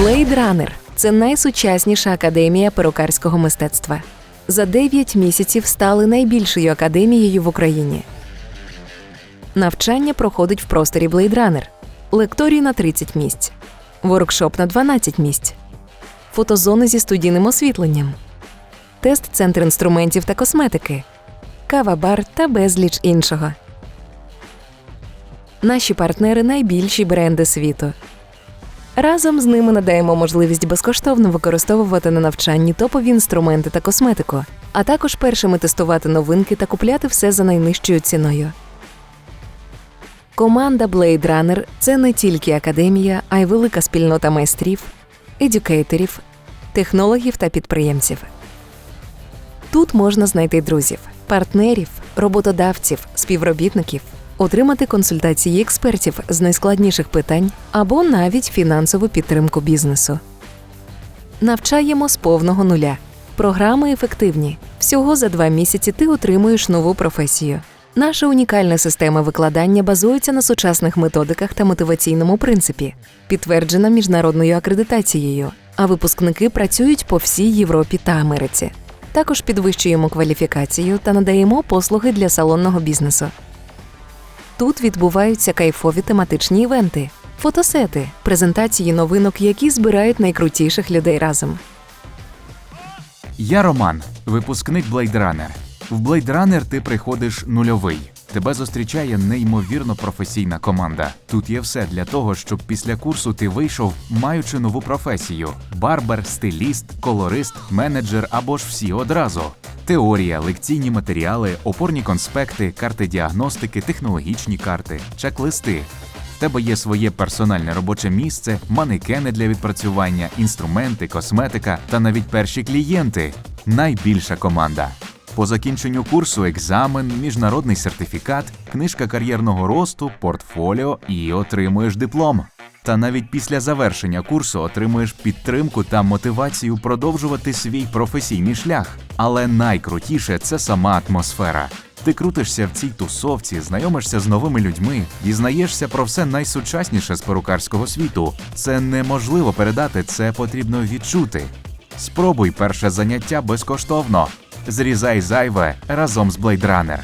Blade Runner – це найсучасніша академія перукарського мистецтва. За 9 місяців стали найбільшою академією в Україні. Навчання проходить в просторі Blade Runner. Лекторії на 30 місць, воркшоп на 12 місць, фотозони зі студійним освітленням, тест-центр інструментів та косметики, кава-бар та безліч іншого. Наші партнери найбільші бренди світу. Разом з ними надаємо можливість безкоштовно використовувати на навчанні топові інструменти та косметику, а також першими тестувати новинки та купляти все за найнижчою ціною. Команда Blade Runner – це не тільки академія, а й велика спільнота майстрів, едюкейторів, технологів та підприємців. Тут можна знайти друзів, партнерів, роботодавців, співробітників, отримати консультації експертів з найскладніших питань або навіть фінансову підтримку бізнесу. Навчаємо з повного нуля. Програми ефективні. Всього за два місяці ти отримуєш нову професію. Наша унікальна система викладання базується на сучасних методиках та мотиваційному принципі, підтверджена міжнародною акредитацією, а випускники працюють по всій Європі та Америці. Також підвищуємо кваліфікацію та надаємо послуги для салонного бізнесу. Тут відбуваються кайфові тематичні івенти, фотосети, презентації новинок, які збирають найкрутіших людей разом. Я Роман, випускник Blade Runner. В Blade Runner ти приходиш нульовий. Тебе зустрічає неймовірно професійна команда. Тут є все для того, щоб після курсу ти вийшов, маючи нову професію: барбер, стиліст, колорист, менеджер або ж всі одразу. Теорія, лекційні матеріали, опорні конспекти, карти діагностики, технологічні карти, чек-листи. В тебе є своє персональне робоче місце, манекени для відпрацювання, інструменти, косметика та навіть перші клієнти. Найбільша команда. По закінченню курсу екзамен, міжнародний сертифікат, книжка кар'єрного росту, портфоліо і отримуєш диплом. Та навіть після завершення курсу отримуєш підтримку та мотивацію продовжувати свій професійний шлях. Але найкрутіше це сама атмосфера. Ти крутишся в цій тусовці, знайомишся з новими людьми, дізнаєшся про все найсучасніше з перукарського світу. Це неможливо передати, це потрібно відчути. Спробуй перше заняття безкоштовно. Зрізай зайве разом з Blade Runner.